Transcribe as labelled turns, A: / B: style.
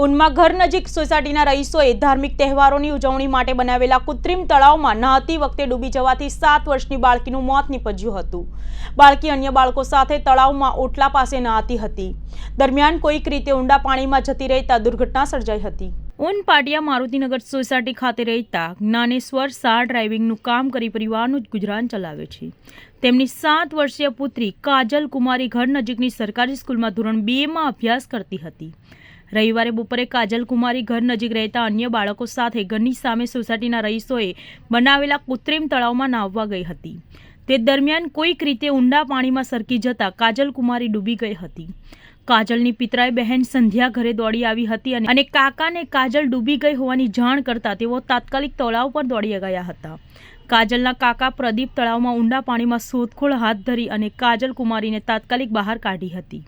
A: ઉનમાં ઘર નજીક સોસાયટીના રહીશોએ ધાર્મિક તહેવારોની ઉજવણી માટે બનાવેલા કૃત્રિમ તળાવમાં નહાતી વખતે ડૂબી જવાથી સાત વર્ષની બાળકીનું મોત નીપજ્યું હતું. બાળકી અન્ય બાળકો સાથે તળાવમાં ઓટલા પાસે નહાતી હતી. દરમિયાન કોઈક રીતે ઊંડા પાણીમાં જતી રહેતા દુર્ઘટના સર્જાઈ હતી. ઉન પાટિયા મારુતિનગર સોસાયટી ખાતે રહેતા જ્ઞાનેશ્વર શાહ ડ્રાઇવિંગનું કામ કરી પરિવારનું ગુજરાન ચલાવે છે. તેમની સાત વર્ષીય પુત્રી કાજલ કુમારી ઘર નજીકની સરકારી સ્કૂલમાં ધોરણ બેમાં અભ્યાસ કરતી હતી. રવિવારે બપોરે કાજલ કુમારી ઘર નજીક રહેતા અન્ય બાળકો સાથે ઘરની સામે સોસાયટીના રહીશોએ બનાવેલા કૃત્રિમ તળાવમાં નાહવા ગઈ હતી. તે દરમિયાન કોઈક રીતે ઊંડા પાણીમાં સરકી જતા કાજલ કુમારી ડૂબી ગઈ હતી. કાજલની પિતરાઈ બહેન સંધ્યા ઘરે દોડી આવી હતી અને કાકાને કાજલ ડૂબી ગઈ હોવાની જાણ કરતા તેઓ તાત્કાલિક તળાવ પર દોડી ગયા હતા. કાજલના કાકા પ્રદીપ તળાવમાં ઊંડા પાણીમાં શોધખોળ હાથ ધરી અને કાજલ કુમારીને તાત્કાલિક બહાર કાઢી હતી.